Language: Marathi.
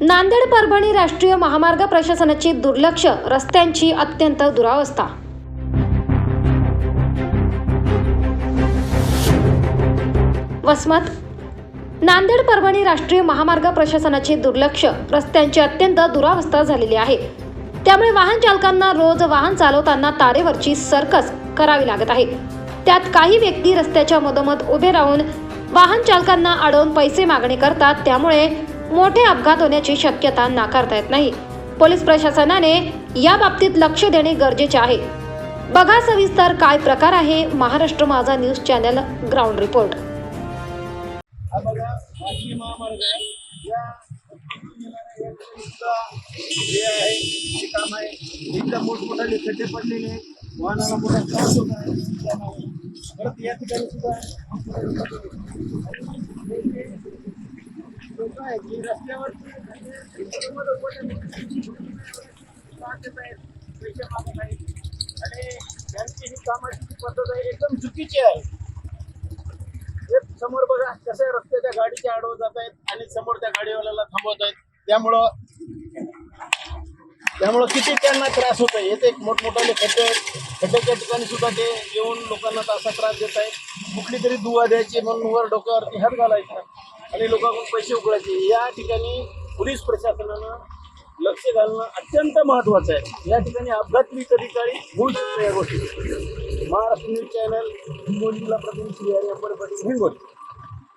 नांदेड परभणी राष्ट्रीय महामार्ग प्रशासनाची दुर्लक्ष रस्त्यांची अत्यंत दुरावस्था. वसमत. नांदेड परभणी राष्ट्रीय महामार्ग प्रशासनाचे दुर्लक्ष रस्त्यांची अत्यंत दुरावस्था झालेली आहे. त्यामुळे वाहन चालकांना रोज वाहन चालवताना तारेवरची सर्कस करावी लागत आहे. त्यात काही व्यक्ती रस्त्याच्या मधोमध उभे राहून वाहन चालकांना अडवून पैसे मागणी करतात त्यामुळे मोठे अपघात होण्याची शक्यता नाकारता येत नाही. पोलीस प्रशासनाने या बाबतीत लक्ष देणे गरजेचे आहे. बघा सविस्तर काय प्रकार आहे महाराष्ट्र माझा न्यूज चॅनल ग्राउंड रिपोर्ट. महामार्ग आहे या सुद्धा जे आहे ते इथं मोठमोठाले खड्डे पडलेले वाहनाला मोठा त्रास होत आहे परत या ठिकाणी सुद्धा लोक आहेत की रस्त्यावर पैसे मागत आहेत आणि त्यांची ही कामाची जी पद्धत आहे एकदम चुकीची आहे हे समोर बघा कसे रस्त्याच्या गाडीच्या आडवत जात आहेत आणि समोर त्या गाडीवाल्याला थांबवत आहेत. त्यामुळं त्यामुळं किती त्यांना त्रास होत आहे येथे मोठमोठाले खड्डे आहेत. खड्ड्याच्या ठिकाणी सुद्धा ते येऊन लोकांना असा त्रास देत आहेत. कुठली तरी दुवा द्यायची म्हणून वर डोक्यावरती हात घालायचा आणि लोकांकडून पैसे उकळायचे. या ठिकाणी पोलीस प्रशासनानं लक्ष घालणं अत्यंत महत्वाचं आहे. या ठिकाणी अपघात मी कधी काळी होऊ शकतो या गोष्टी महाराष्ट्र न्यूज चॅनल हिंगोलीला प्रतिनिधी हिंगोली.